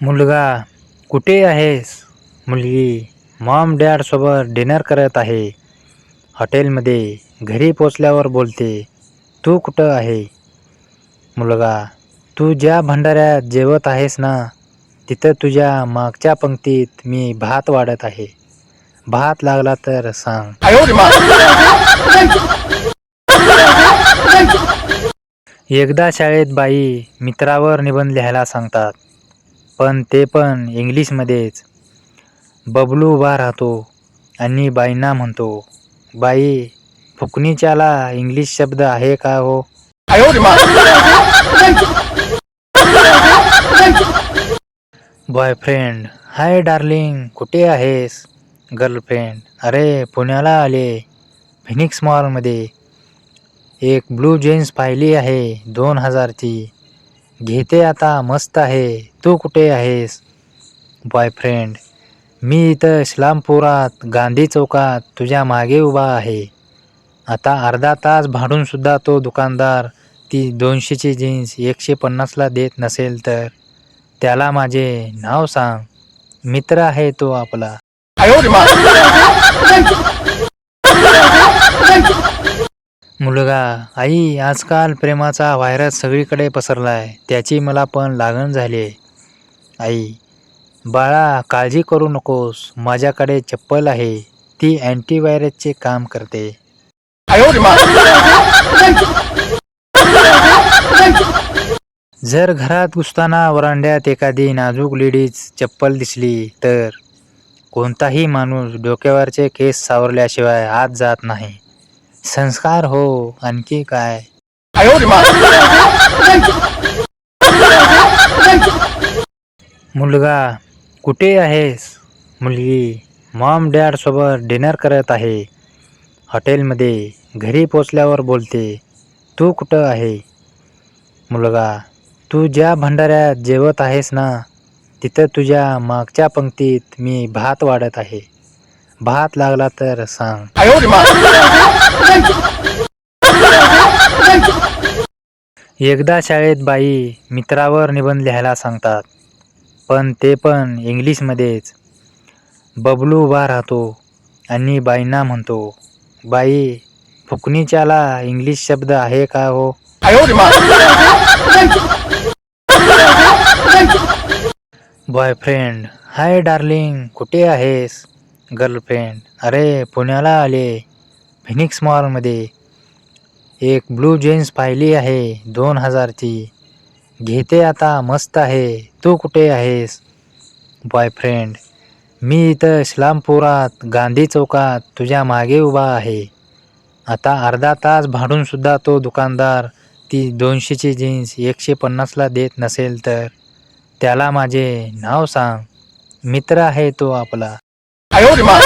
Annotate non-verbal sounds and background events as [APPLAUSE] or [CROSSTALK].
मुलगा कुठे आहेस? मुलगी मॉम डॅडसोबत डिनर करत आहे. हॉटेलमध्ये घरी पोचल्यावर बोलते तू कुठं आहे? मुलगा तू ज्या भंडाऱ्यात जेवत आहेस ना तिथं तुझ्या मागच्या पंक्तीत मी भात वाढत आहे. भात लागला तर सांग. एकदा शाळेत बाई मित्रावर निबंध लिहायला सांगतात. पण ते पण इंग्लिशमध्येच. बबलू उभा राहतो आणि बाईंना म्हणतो बाई फुकणीच्याला इंग्लिश शब्द आहे का हो? बॉयफ्रेंड हाय डार्लिंग कुठे आहेस? गर्लफ्रेंड अरे पुण्याला आले फिनिक्स मॉलमध्ये. एक ब्लू जीन्स पाहिली आहे दोन हजारची. घेते आता मस्त आहे. तू कुठे आहेस? बॉयफ्रेंड मी इथं इस्लामपुरात गांधी चौकात तुझ्या मागे उभा आहे. आता अर्धा तास भाडूनसुद्धा तो दुकानदार ती दोनशेची जीन्स एकशे पन्नासला देत नसेल तर? त्याला माझे नाव सांग. मित्र आहे तो आपला. [LAUGHS] मुलगा आई आजकाल प्रेमाचा व्हायरस सगळीकडे पसरला आहे त्याची मला पण लागण झाली आहे आई बाळा काळजी करू नकोस माझ्याकडे चप्पल आहे ती अँटीव्हायरसचे काम करते. जर घरात घुसताना वरांड्यात एखादी नाजूक लेडीज चप्पल दिसली तर कोणताही माणूस डोक्यावरचे केस सावरल्याशिवाय आत जात नाही. संस्कार हो आणखी काय? मुलगा कुठे आहेस? मुलगी मॉम डॅड सोबत डिनर करत आहे. हॉटेलमध्ये घरी पोचल्यावर बोलते तू कुठं आहे? मुलगा तू ज्या भंडाऱ्यात जेवत आहेस ना तिथं तुझ्या मागच्या पंक्तीत मी भात वाढत आहे. भात लागला तर सांग. एकदा शाळेत बाई मित्रावर निबंध लिहायला सांगतात पण ते पण इंग्लिशमध्येच. बबलू उभा राहतो आणि बाईंना म्हणतो बाई फुकणीच्याला इंग्लिश शब्द आहे का हो? बॉयफ्रेंड हाय डार्लिंग कुठे आहेस? गर्लफ्रेंड. अरे पुण्याला आले. फिनिक्स मॉलमध्ये. एक ब्लू जीन्स पाहिली आहे दोन हजारची. घेते आता मस्त आहे. तू कुठे आहेस? बॉयफ्रेंड. मी इथं इस्लामपुरात गांधी चौकात तुझ्या मागे उभा आहे. आता अर्धा तास भाडूनसुद्धा तो दुकानदार ती दोनशेची जीन्स एकशे पन्नासला देत नसेल तर. त्याला माझे नाव सांग. मित्र आहे तो आपला. 哎呦我的妈！